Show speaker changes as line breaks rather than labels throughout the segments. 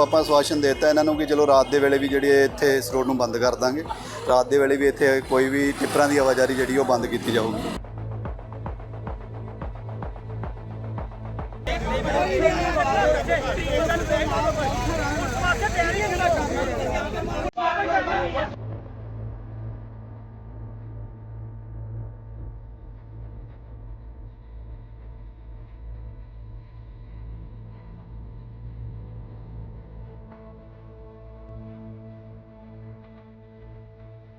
ਆਪਾਂ ਸਵਾਸ਼ਨ ਦਿੱਤਾ ਇਹਨਾਂ ਨੂੰ ਕਿ ਚਲੋ ਰਾਤ ਦੇ ਵੇਲੇ ਵੀ ਜਿਹੜੀ ਇੱਥੇ ਇਸ ਰੋਡ ਨੂੰ ਬੰਦ ਕਰ ਦਾਂਗੇ। ਰਾਤ ਦੇ ਵੇਲੇ ਵੀ ਇੱਥੇ ਕੋਈ ਵੀ ਟਿੱਪਰਾਂ ਦੀ ਆਵਾਜਾਈ ਜਿਹੜੀ ਉਹ ਬੰਦ ਕੀਤੀ ਜਾਊਗੀ।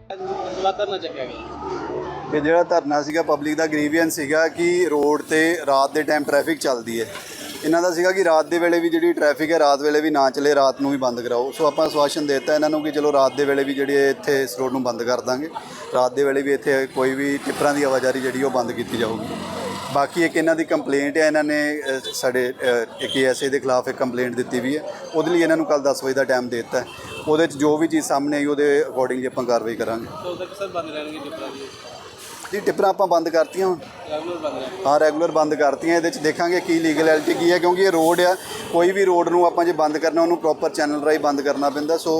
ਅਗਲਾ ਧਰਨਾ ਚੱਕਿਆ ਗਿਆ।
ਕਿ ਜਿਹੜਾ ਧਰਨਾ ਸੀਗਾ ਪਬਲਿਕ ਦਾ ਗ੍ਰੀਵੀਅੰਸ ਸੀਗਾ ਕਿ ਰੋਡ ਤੇ ਰਾਤ ਦੇ ਟਾਈਮ ਟ੍ਰੈਫਿਕ ਚੱਲਦੀ ਹੈ। ਇਹਨਾਂ ਦਾ ਸੀਗਾ ਕਿ ਰਾਤ ਦੇ ਵੇਲੇ ਵੀ ਜਿਹੜੀ ਟ੍ਰੈਫਿਕ ਹੈ, ਰਾਤ ਵੇਲੇ ਵੀ ਨਾ ਚੱਲੇ, ਰਾਤ ਨੂੰ ਵੀ ਬੰਦ ਕਰਾਓ। ਸੋ ਆਪਾਂ ਸਵਾਸ਼ਨ ਦਿੱਤਾ ਇਹਨਾਂ ਨੂੰ ਕਿ ਚਲੋ ਰਾਤ ਦੇ ਵੇਲੇ ਵੀ ਜਿਹੜੀ ਇੱਥੇ ਇਸ ਰੋਡ ਨੂੰ ਬੰਦ ਕਰ ਦਾਂਗੇ। ਰਾਤ ਦੇ ਵੇਲੇ ਵੀ ਇੱਥੇ ਕੋਈ ਵੀ ਟਿੱਪਰਾਂ ਦੀ ਆਵਾਜਾਈ ਜਿਹੜੀ ਉਹ ਬੰਦ ਕੀਤੀ ਜਾਊਗੀ। ਬਾਕੀ ਇੱਕ ਇਹਨਾਂ ਦੀ ਕੰਪਲੇਂਟ ਹੈ ਇਹਨਾਂ ਨੇ ਅ, ਸਾਡੇ ਅ, ਇੱਕ ਐਸਏ ਦੇ ਖਿਲਾਫ ਇੱਕ ਕੰਪਲੇਂਟ ਦਿੱਤੀ ਵੀ ਹੈ। ਉਹਦੇ ਲਈ ਇਹਨਾਂ ਨੂੰ ਕੱਲ 10 ਵਜੇ ਦਾ ਟਾਈਮ ਦੇ ਦਿੱਤਾ ਹੈ। ਉਹਦੇ 'ਚ ਜੋ ਵੀ ਚੀਜ਼ ਸਾਹਮਣੇ ਆਈ ਉਹਦੇ ਅਕੋਰਡਿੰਗਲੀ ਆਪਾਂ ਕਾਰਵਾਈ ਕਰਾਂਗੇ।
ਤੋਂ ਤੱਕ ਸਰ ਬੰਦ ਰਹਿਣਗੇ ਟਿੱਪਰਾਂ ਦੀ
ਜੀ ਟਿੱਪਰਾਂ ਆਪਾਂ ਬੰਦ ਕਰਤੀਆਂ ਹੁਣ।
ਰੈਗੂਲਰ ਬੰਦ ਰਹਿਣਗੇ।
ਹਾਂ ਰੈਗੂਲਰ ਬੰਦ ਕਰਤੀਆਂ ਇਹਦੇ 'ਚ ਦੇਖਾਂਗੇ ਕੀ ਲੀਗਲਿਟੀ ਕੀ ਹੈ ਕਿਉਂਕਿ ਇਹ ਰੋਡ ਆ। ਕੋਈ ਵੀ ਰੋਡ ਨੂੰ ਆਪਾਂ ਜੇ ਬੰਦ ਕਰਨਾ ਉਹਨੂੰ ਪ੍ਰੋਪਰ ਚੈਨਲ ਰਾਹੀਂ ਬੰਦ ਕਰਨਾ ਪੈਂਦਾ। So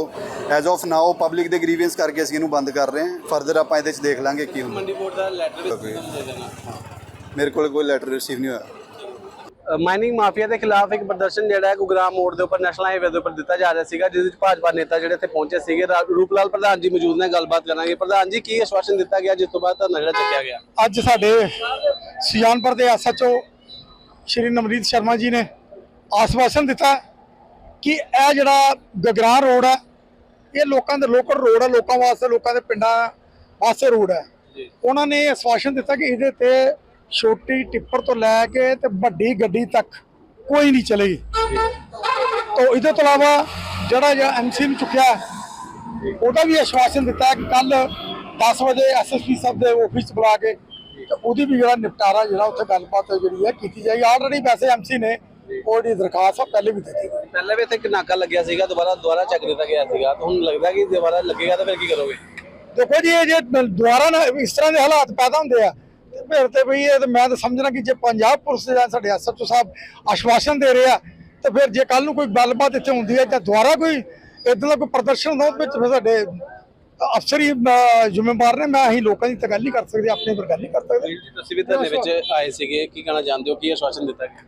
as of now public ਦੇ ਗ੍ਰੀਵੈਂਸ ਕਰਕੇ ਅਸੀਂ ਇਹਨੂੰ ਬੰਦ ਕਰ ਰਹੇ ਹਾਂ। ਫਰਦਰ ਆਪਾਂ ਇਹਦੇ 'ਚ ਦੇਖ ਲਾਂਗੇ ਕੀ ਹੁੰਦਾ।
ਮੰਡੀ ਬੋਰਡ ਦਾ ਲੈਟਰ ਵੀ ਤੁਹਾਨੂੰ ਦੇ ਦੇਣਾ।
ਮੇਰੇ ਕੋਲ ਕੋਈ ਲੈਟਰ ਰਿਸੀਵ ਨਹੀਂ ਹੋਇਆ।
ਮਾਈਨਿੰਗ ਮਾਫੀਆ ਦੇ ਖਿਲਾਫ ਇੱਕ ਪ੍ਰਦਰਸ਼ਨ ਜਿਹੜਾ ਹੈ ਗੁਗਰਾਮ ਮੋੜ ਦੇ ਉੱਪਰ ਨੈਸ਼ਨਲ ਹਾਈਵੇ ਦੇ ਉੱਪਰ ਦਿੱਤਾ ਜਾ ਰਿਹਾ ਸੀਗਾ ਜਿਸ ਵਿੱਚ ਭਾਜਪਾ ਨੇਤਾ ਜਿਹੜੇ ਇੱਥੇ ਪਹੁੰਚੇ ਸੀਗੇ। ਰੂਪਲਾਲ ਪ੍ਰਧਾਨ ਜੀ ਮੌਜੂਦ ਨੇ ਗੱਲਬਾਤ ਕਰਾਂਗੇ। ਪ੍ਰਧਾਨ ਜੀ ਕੀ ਆਸ਼ਵਾਸਨ ਦਿੱਤਾ ਗਿਆ ਜਿਸ ਤੋਂ ਬਾਅਦ ਧਰਨਾ ਜਿਹੜਾ ਚੱਕਿਆ ਗਿਆ?
ਅੱਜ ਸਾਡੇ ਸੁਜਾਨਪੁਰ ਦੇ ਐਸਐਚਓ ਸ਼੍ਰੀ ਨਮਰੀਤ ਸ਼ਰਮਾ ਜੀ ਨੇ ਆਸਵਾਸਨ ਦਿੱਤਾ ਕਿ ਇਹ ਜਿਹੜਾ ਗਗਰਾਂ ਰੋਡ ਹੈ ਇਹ ਲੋਕਾਂ ਦੇ ਲੋਕਲ ਰੋਡ ਹੈ ਲੋਕਾਂ ਵਾਸਤੇ ਲੋਕਾਂ ਦੇ ਪਿੰਡਾਂ ਵਾਸਤੇ ਰੋਡ ਹੈ। ਉਹਨਾਂ ਨੇ ਆਸਵਾਸਨ ਦਿੱਤਾ ਕਿ ਇਹਦੇ ਤੇ ਛੋਟੀ ਟਿੱਪਰ ਤੋਂ ਲੈ ਕੇ ਤੇ ਵੱਡੀ ਗੱਡੀ ਤੱਕ ਕੋਈ ਨਹੀਂ ਚਲੇਗੀ। ਤੋਂ ਇਹਦੇ ਤੋਂ ਇਲਾਵਾ ਜਿਹੜਾ ਜਿਹੜਾ ਐਮਸੀ ਨੂੰ ਚੁੱਕਿਆ ਉਹਦਾ ਵੀ ਆਸ਼ਵਾਸਨ ਦਿੱਤਾ ਕਿ ਕੱਲ 10 ਵਜੇ ਐਸਐਸਪੀ ਸਾਹਿਬ ਦੇ ਆਫਿਸ ਬੁਲਾ ਕੇ ਤੇ ਉਹਦੀ ਵੀ ਜਿਹੜਾ ਨਿਪਟਾਰਾ ਜਿਹੜਾ ਉੱਥੇ ਗੱਲਬਾਤ ਜਿਹੜੀ ਹੈ ਕੀਤੀ ਜਾਏਗੀ। ਆਲਰੇਡੀ ਵੈਸੇ ਐਮਸੀ ਨੇ ਉਹਦੀ ਦਰਖਾਸਤ ਪਹਿਲੇ ਵੀ ਦਿੱਤੀ।
ਪਹਿਲੇ ਵੀ ਇੱਥੇ ਇੱਕ ਨਾਕਾ ਲੱਗਿਆ ਸੀਗਾ ਦੁਬਾਰਾ ਦੁਬਾਰਾ ਚੱਕ ਦਿੱਤਾ ਗਿਆ ਸੀਗਾ। ਤੁਹਾਨੂੰ ਲੱਗਦਾ ਕਿ ਦੁਬਾਰਾ ਲੱਗੇਗਾ ਤਾਂ ਫਿਰ ਕੀ ਕਰੋਗੇ?
ਦੇਖੋ ਜੀ ਇਹ ਜੇ ਦੁਬਾਰਾ ਨਾ ਇਸ ਤਰ੍ਹਾਂ ਦੇ ਹਾਲਾਤ ਪੈਦਾ ਹੁੰਦੇ ਆ ਫਿਰ ਤੇ ਵੀ ਇਹ ਤੇ ਮੈਂ ਤਾਂ ਸਮਝਣਾ ਕਿ ਜੇ ਪੰਜਾਬ ਪੁਲਿਸ ਦੇ ਜਾਂ ਸਾਡੇ ਐਸਐਚਓ ਸਾਹਿਬ ਆਸ਼ਵਾਸਨ ਦੇ ਰਹੇ ਆ ਤੇ ਫਿਰ ਜੇ ਕੱਲ ਨੂੰ ਕੋਈ ਗੱਲਬਾਤ ਇੱਥੇ ਹੁੰਦੀ ਹੈ ਜਾਂ ਦੁਬਾਰਾ ਕੋਈ ਇਦਾਂ ਦਾ ਕੋਈ ਪ੍ਰਦਰਸ਼ਨ ਹੁੰਦਾ ਉਹਦੇ ਵਿੱਚ ਫਿਰ ਸਾਡੇ ਅਫਸਰ ਹੀ ਜ਼ਿੰਮੇਵਾਰ ਨੇ। ਮੈਂ ਅਸੀਂ ਲੋਕਾਂ ਦੀ ਤਾਂ ਗੱਲ ਨਹੀਂ ਕਰ ਸਕਦੇ ਆਪਣੇ ਪਰ ਗੱਲ ਨਹੀਂ ਕਰ ਸਕਦੇ।
ਤੁਸੀਂ ਵੀ ਧਰਨੇ ਵਿੱਚ ਆਏ ਸੀਗੇ ਕੀ ਕਹਿਣਾ ਚਾਹੁੰਦੇ ਹੋ ਕੀ ਆਸ਼ਵਾਸਨ ਦਿੱਤਾ ਗਿਆ?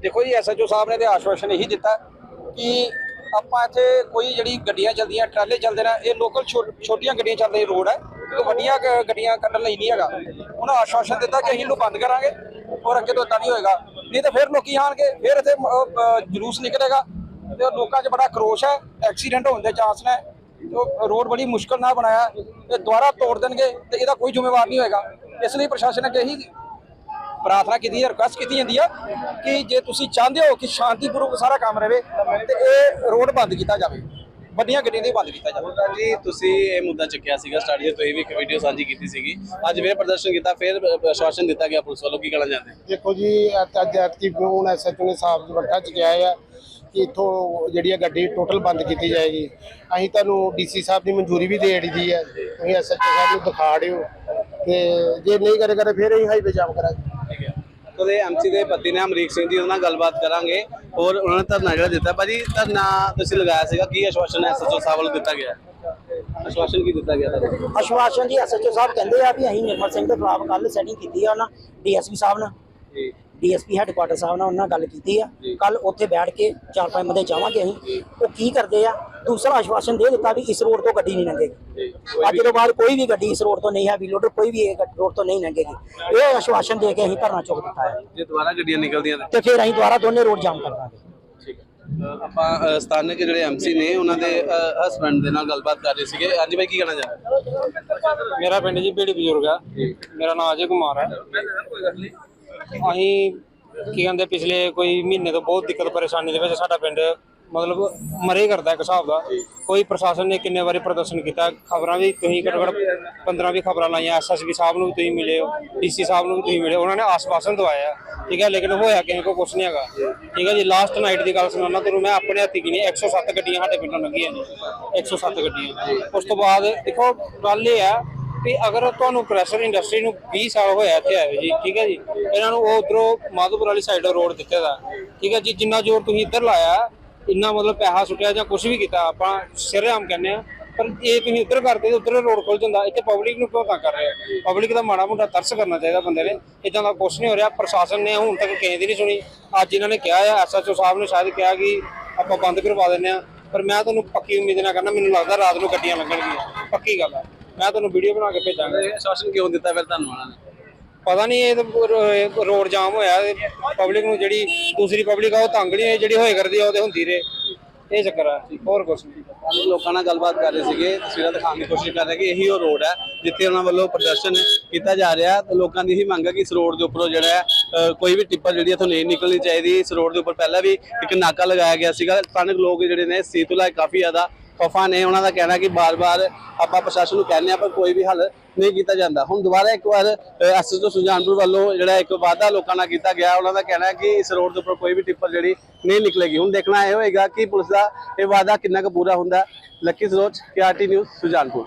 ਦੇਖੋ ਜੀ ਐਸਐਚਓ ਸਾਹਿਬ ਨੇ ਤੇ ਆਸ਼ਵਾਸਨ ਇਹੀ ਦਿੱਤਾ ਕਿ ਆਪਾਂ ਇੱਥੇ ਕੋਈ ਜਿਹੜੀ ਗੱਡੀਆਂ ਚੱਲਦੀਆਂ ਟਰਾਲੇ ਚੱਲਦੇ ਨੇ ਇਹ ਲੋਕਲ ਛੋਟੀਆਂ ਗੱਡੀਆਂ ਚੱਲਦੇ ਰੋਡ ਹੈ। ਵੱਡੀਆਂ ਗੱਡੀਆਂ ਕੱਢਣ ਲਈ ਨਹੀਂ ਹੈਗਾ। ਉਹਨਾਂ ਆਸ਼ਵਾਸਨ ਦਿੱਤਾ ਕਿ ਅਸੀਂ ਇਹਨੂੰ ਬੰਦ ਕਰਾਂਗੇ ਔਰ ਅੱਗੇ ਤੋਂ ਏਦਾਂ ਨਹੀਂ ਹੋਏਗਾ। ਨਹੀਂ ਤਾਂ ਫਿਰ ਲੋਕੀ ਆਣਗੇ, ਫਿਰ ਇੱਥੇ ਜਲੂਸ ਨਿਕਲੇਗਾ। ਤੇ ਲੋਕਾਂ 'ਚ ਬੜਾ ਕਰੋਸ਼ ਹੈ, ਐਕਸੀਡੈਂਟ ਹੋਣ ਦੇ ਚਾਂਸ ਨੇ। ਉਹ ਰੋਡ ਬੜੀ ਮੁਸ਼ਕਲ ਨਾਲ ਬਣਾਇਆ, ਤੇ ਦੁਬਾਰਾ ਤੋੜ ਦੇਣਗੇ ਤੇ ਇਹਦਾ ਕੋਈ ਜ਼ਿੰਮੇਵਾਰ ਨਹੀਂ ਹੋਏਗਾ। ਇਸ ਲਈ ਪ੍ਰਸ਼ਾਸਨ ਅੱਗੇ ਇਹੀ ਪ੍ਰਾਰਥਨਾ ਕੀਤੀ ਹੈ ਰਿਕੁਐਸਟ ਕੀਤੀ ਜਾਂਦੀ ਆ ਕਿ ਜੇ ਤੁਸੀਂ ਚਾਹੁੰਦੇ ਹੋ ਕਿ ਸ਼ਾਂਤੀਪੂਰਵਕ ਸਾਰਾ ਕੰਮ ਰਹੇ ਤੇ ਇਹ ਰੋਡ ਬੰਦ ਕੀਤਾ ਜਾਵੇ। ਵੱਡੀਆਂ ਗੱਡੀਆਂ ਦੇ ਬੰਦ ਕੀਤਾ ਜਾਵੇ।
ਜੀ ਤੁਸੀਂ ਇਹ ਮੁੱਦਾ ਚੱਕਿਆ ਸੀਗਾ ਸਟਾਰਟ ਜੇ ਤੁਸੀਂ ਵੀ ਇੱਕ ਵੀਡੀਓ ਸਾਂਝੀ ਕੀਤੀ ਸੀਗੀ। ਅੱਜ ਫੇਰ ਪ੍ਰਦਰਸ਼ਨ ਕੀਤਾ ਫਿਰ ਆਸ਼ਵਾਸਨ ਦਿੱਤਾ ਗਿਆ ਪੁਲਿਸ ਵੱਲੋਂ ਕੀ ਕਹਿਣਾ ਚਾਹੁੰਦੇ?
ਦੇਖੋ ਜੀ ਅੱਜ- ਅੱਜ ਐਕਟਿਵ ਹੁਣ ਐਸਐਚਓ ਨੇ ਸਾਹਿਬ ਵੱਟਾ ਚ ਗਿਆ ਆ ਕਿ ਇਥੋਂ ਜਿਹੜੀ ਆ ਗੱਡੀ ਟੋਟਲ ਬੰਦ ਕੀਤੀ ਜਾਏਗੀ। ਅਸੀਂ ਤੁਹਾਨੂੰ ਡੀਸੀ ਸਾਹਿਬ ਦੀ ਮਨਜ਼ੂਰੀ ਵੀ ਦੇ ਦਿੱਤੀ ਹੈ। ਤੁਸੀਂ ਐਸਐਚਓ ਸਾਹਿਬ ਨੂੰ ਦਿਖਾ ਦਿਓ ਤੇ ਜੇ ਨਹੀਂ ਕਰੇ ਕਰੇ ਫਿਰ ਅਸੀਂ ਹਾਈਵੇ ਜਾਮ ਕਰਾਂਗੇ।
ਹੈ ਉਹਦੇ ਐਮਸੀ ਦੇ ਪਤੀ ਨੇ ਅਮਰੀਕ ਸਿੰਘ ਜੀ ਉਹਨਾਂ ਨਾਲ ਗੱਲਬਾਤ ਕਰਾਂਗੇ। ਔਰ ਉਹਨਾਂ ਨੇ ਧਰਨਾ ਜਿਹੜਾ ਦਿੱਤਾ ਭਾਜੀ ਧਰਨਾ ਤੁਸੀਂ ਲਗਾਇਆ ਸੀਗਾ ਕੀ ਆਸ਼ਵਾਸਨ ਐਸਐਚਓ ਸਾਹਿਬ ਵੱਲੋਂ ਦਿੱਤਾ ਗਿਆ? ਆਸ਼ਵਾਸਨ ਕੀ ਦਿੱਤਾ ਗਿਆ ਤੁਹਾਨੂੰ
ਅਸ਼ਵਾਸਨ ਜੀ ਐਸਐਚਓ ਸਾਹਿਬ ਕਹਿੰਦੇ ਆ ਵੀ ਅਸੀਂ ਨਿਰਮਲ ਸਿੰਘ ਦੇ ਖਿਲਾਫ ਕੱਲ ਸੈਟਿੰਗ ਕੀਤੀ ਆ ਉਹਨਾਂ ਡੀਐਸਪੀ ਸਾਹਿਬ ਨਾਲ।
ਜੀ।
ਡੀਐਸਪੀ ਹੈੱਡਕੁਆਟਰ ਸਾਹਿਬ ਨਾਲ ਉਹਨਾਂ ਨਾਲ ਗੱਲ ਕੀਤੀ ਆ। ਕੱਲ ਉੱਥੇ ਬੈਠ ਕੇ ਚਾਰ ਪੰਜ ਬੰਦੇ ਜਾਵਾਂਗੇ ਅਸੀਂ। ਉਹ ਕੀ ਕਰਦੇ ਆ? ਦੂਸਰਾ ਆਸ਼ਵਾਸਨ ਦੇ ਦਿੱਤਾ ਵੀ ਇਸ ਰੋਡ ਤੋਂ ਗੱਡੀ ਨਹੀਂ ਲੰਘੇਗੀ। ਅੱਜ ਤੋਂ ਬਾਅਦ ਕੋਈ ਵੀ ਗੱਡੀ ਇਸ ਰੋਡ ਤੋਂ ਨਹੀਂ ਹੈ ਵੀ ਲੋਡਰ ਕੋਈ ਵੀ ਇਹ ਰੋਡ ਤੋਂ ਨਹੀਂ ਲੰਘੇਗੀ। ਇਹ ਆਸ਼ਵਾਸਨ ਦੇ ਕੇ ਅਸੀਂ ਧਰਨਾ ਚੁੱਕ ਦਿੱਤਾ ਹੈ।
ਜੇ ਦੁਬਾਰਾ ਗੱਡੀਆਂ ਨਿਕਲਦੀਆਂ ਤਾਂ?
ਫਿਰ ਅਸੀਂ ਦੁਬਾਰਾ ਦੋਨੇ ਰੋਡ ਜਾਮ ਕਰ ਦਾਂਗੇ।
ਆਪਾਂ ਸਥਾਨਕ ਜਿਹੜੇ ਐਮਸੀ ਨੇ ਉਹਨਾਂ ਦੇ ਹਸਬੰਡ ਦੇ ਨਾਲ ਗੱਲਬਾਤ ਕਰ ਰਹੇ ਸੀਗੇ। ਹਾਂਜੀ ਭਾਈ ਕੀ ਕਹਿਣਾ ਚਾਹੁੰਦੇ
ਮੇਰਾ ਪਿੰਡ ਜੀ ਬੀੜੀ ਬਜ਼ੁਰਗ ਆ। ਮੇਰਾ ਨਾਮ ਅਜੇ ਕੁਮਾਰ ਹੈ। ਅਸੀਂ ਕੀ ਕਹਿੰਦੇ, ਪਿਛਲੇ ਕੋਈ ਮਹੀਨੇ ਤੋਂ ਬਹੁਤ ਦਿੱਕਤ ਪਰੇਸ਼ਾਨੀ ਦੇ ਵਿੱਚ ਸਾਡਾ ਪਿੰਡ ਮਤਲਬ ਮਰੇ ਕਰਦਾ ਇੱਕ ਹਿਸਾਬ ਦਾ। ਕੋਈ ਪ੍ਰਸ਼ਾਸਨ ਨੇ ਕਿੰਨੇ ਵਾਰੀ ਪ੍ਰਦਰਸ਼ਨ ਕੀਤਾ, ਖਬਰਾਂ ਵੀ ਤੁਸੀਂ ਘੱਟੋ ਘੱਟ 15 ਵੀ ਖਬਰਾਂ ਲਾਈਆਂ ਐਸਐਸਬੀ ਸਾਹਿਬ ਨੂੰ ਵੀ ਤੁਸੀਂ ਮਿਲੇ ਹੋ, ਡੀਸੀ ਸਾਹਿਬ ਨੂੰ ਵੀ ਤੁਸੀਂ ਮਿਲੇ ਉਹਨਾਂ ਨੇ ਆਸਵਾਸਨ ਦਵਾਇਆ। ਠੀਕ ਹੈ, ਲੇਕਿਨ ਹੋਇਆ ਕਿਸੇ ਕੋ ਕੁਝ ਨਹੀਂ ਹੈਗਾ। ਠੀਕ ਹੈ ਜੀ ਲਾਸਟ ਨਾਈਟ ਦੀ ਗੱਲ ਸੁਣਾਉਣਾ ਤੁਹਾਨੂੰ ਮੈਂ ਆਪਣੇ ਹੱਥੀ ਗਿਣੀ 107 ਗੱਡੀਆਂ ਸਾਡੇ ਪਿੰਡੋਂ ਲੰਘੀਆਂ ਨੇ। 107 ਗੱਡੀਆਂ। ਉਸ ਤੋਂ ਬਾਅਦ ਦੇਖੋ, ਗੱਲ ਇਹ ਹੈ ਵੀ ਅਗਰ ਤੁਹਾਨੂੰ ਪ੍ਰੈਸ਼ਰ ਇੰਡਸਟਰੀ ਨੂੰ 20 ਸਾਲ ਹੋਇਆ ਇੱਥੇ ਆਏ ਜੀ, ਠੀਕ ਹੈ ਜੀ, ਇਹਨਾਂ ਨੂੰ ਉਹ ਉਧਰੋਂ ਮਾਧੋਪੁਰ ਵਾਲੀ ਸਾਈਡ ਰੋਡ ਦਿੱਤੇ ਦਾ ਠੀਕ ਹੈ ਜੀ, ਜਿੰਨਾ ਜ਼ੋਰ ਤੁਸੀਂ ਇੱਧਰ ਲਾਇਆ, ਇੰਨਾ ਮਤਲਬ ਪੈਸਾ ਸੁੱਟਿਆ ਜਾਂ ਕੁਝ ਵੀ ਕੀਤਾ, ਆਪਾਂ ਸਿਰਆਮ ਕਹਿੰਦੇ ਆ ਪਰ ਇਹ ਤੁਸੀਂ ਉੱਧਰ ਕਰਦੇ ਉੱਧਰ ਰੋਡ ਖੁੱਲ ਜਾਂਦਾ, ਇੱਥੇ ਪਬਲਿਕ ਨੂੰ ਕਿਉਂ ਕਰ ਰਿਹਾ ਪਬਲਿਕ ਦਾ ਮਾੜਾ ਮੋਟਾ ਤਰਸ ਕਰਨਾ ਚਾਹੀਦਾ ਬੰਦੇ ਨੇ, ਇਦਾਂ ਦਾ ਕੁਝ ਨਹੀਂ ਹੋ ਰਿਹਾ, ਪ੍ਰਸ਼ਾਸਨ ਨੇ ਹੁਣ ਤੱਕ ਕਿਸੇ ਦੀ ਨਹੀਂ ਸੁਣੀ, ਅੱਜ ਇਹਨਾਂ ਨੇ ਕਿਹਾ ਆ ਐਸਐਚਓ ਸਾਹਿਬ ਨੇ ਸ਼ਾਇਦ ਕਿਹਾ ਕਿ ਆਪਾਂ ਬੰਦ ਕਰਵਾ ਦਿੰਦੇ ਆ ਪਰ ਮੈਂ ਤੁਹਾਨੂੰ ਪੱਕੀ ਉਮੀਦ ਨਾ ਕਰਨਾ ਮੈਨੂੰ ਲੱਗਦਾ ਰਾਤ ਨੂੰ ਗੱਡੀਆਂ ਲੱਗਣਗੀਆਂ, ਪੱਕੀ ਗੱਲ ਹੈ। ਮੈਂ ਤੁਹਾਨੂੰ ਵੀਡੀਓ ਬਣਾ ਕੇ ਭੇਜਾਂਗਾ।
ਆਸ਼ਵਾਸਨ ਕਿਉਂ ਦਿੱਤਾ ਫਿਰ ਤੁਹਾਨੂੰ ਉਹਨਾਂ ਨੇ?
ਪਤਾ ਨਹੀਂ ਇਹ ਤਾਂ ਰੋਡ ਜਾਮ ਹੋਇਆ ਪਬਲਿਕ ਨੂੰ ਜਿਹੜੀ ਦੂਸਰੀ ਪਬਲਿਕ ਆ ਉਹ ਤੰਗ ਨਹੀਂ ਹੋਈ ਜਿਹੜੀ ਹੋਏ ਕਰਦੀ ਆ ਉਹ ਤੇ ਹੁੰਦੀ ਰਹੇ। ਇਹ ਚੱਕਰ ਆ ਹੋਰ ਕੁਛ ਨਹੀਂ।
ਲੋਕਾਂ ਨਾਲ ਗੱਲਬਾਤ ਕਰ ਰਹੇ ਸੀਗੇ ਤਸਵੀਰਾਂ ਦਿਖਾਉਣ ਦੀ ਕੋਸ਼ਿਸ਼ ਕਰ ਰਹੇ ਕਿ ਇਹੀ ਉਹ ਰੋਡ ਹੈ ਜਿੱਥੇ ਉਹਨਾਂ ਵੱਲੋਂ ਪ੍ਰਦਰਸ਼ਨ ਕੀਤਾ ਜਾ ਰਿਹਾ। ਤੇ ਲੋਕਾਂ ਦੀ ਇਹੀ ਮੰਗ ਹੈ ਕਿ ਇਸ ਰੋਡ ਦੇ ਉੱਪਰੋਂ ਜਿਹੜਾ ਹੈ ਅ, ਕੋਈ ਵੀ ਟਿੱਪਰ ਜਿਹੜੀ ਇੱਥੋਂ ਨਹੀਂ ਨਿਕਲਣੀ ਚਾਹੀਦੀ। ਇਸ ਰੋਡ ਦੇ ਉੱਪਰ ਪਹਿਲਾਂ ਵੀ ਇੱਕ ਨਾਕਾ ਲਗਾਇਆ ਗਿਆ ਸੀਗਾ। ਸਥਾਨਕ ਲੋਕ ਜਿਹੜੇ ਨੇ ਇਸ ਚੀਜ਼ ਤੋਂ ਲੈ ਕੇ ਕਾਫੀ ਜ਼ਿਆਦਾ ਖਫਾ ਨੇ ਉਹਨਾਂ ਦਾ ਕਹਿਣਾ ਕਿ ਬਾਰ-ਬਾਰ ਆਪਾਂ ਪ੍ਰਸ਼ਾਸਨ ਨੂੰ ਕਹਿੰਦੇ ਆ ਪਰ ਕੋਈ ਵੀ ਹੱਲ ਨਹੀਂ ਕੀਤਾ ਜਾਂਦਾ। ਹੁਣ ਦੁਬਾਰਾ ਇੱਕ ਵਾਰ ਐਸਐਸਓ ਸੁਜਾਨਪੁਰ ਵੱਲੋਂ ਜਿਹੜਾ ਇੱਕ ਵਾਅਦਾ ਲੋਕਾਂ ਨਾਲ ਕੀਤਾ ਗਿਆ, ਉਹਨਾਂ ਦਾ ਕਹਿਣਾ ਹੈ ਕਿ ਇਸ ਰੋਡ ਦੇ ਉੱਪਰ ਕੋਈ ਵੀ ਟਿੱਪਰ ਜਿਹੜੀ ਨਹੀਂ ਨਿਕਲੇਗੀ। ਹੁਣ ਦੇਖਣਾ ਇਹ ਹੋਏਗਾ ਕਿ ਪੁਲਿਸ ਦਾ ਇਹ ਵਾਅਦਾ ਕਿੰਨਾ ਕੁ ਪੂਰਾ ਹੁੰਦਾ Lucky Saroj KRT news Sujanpur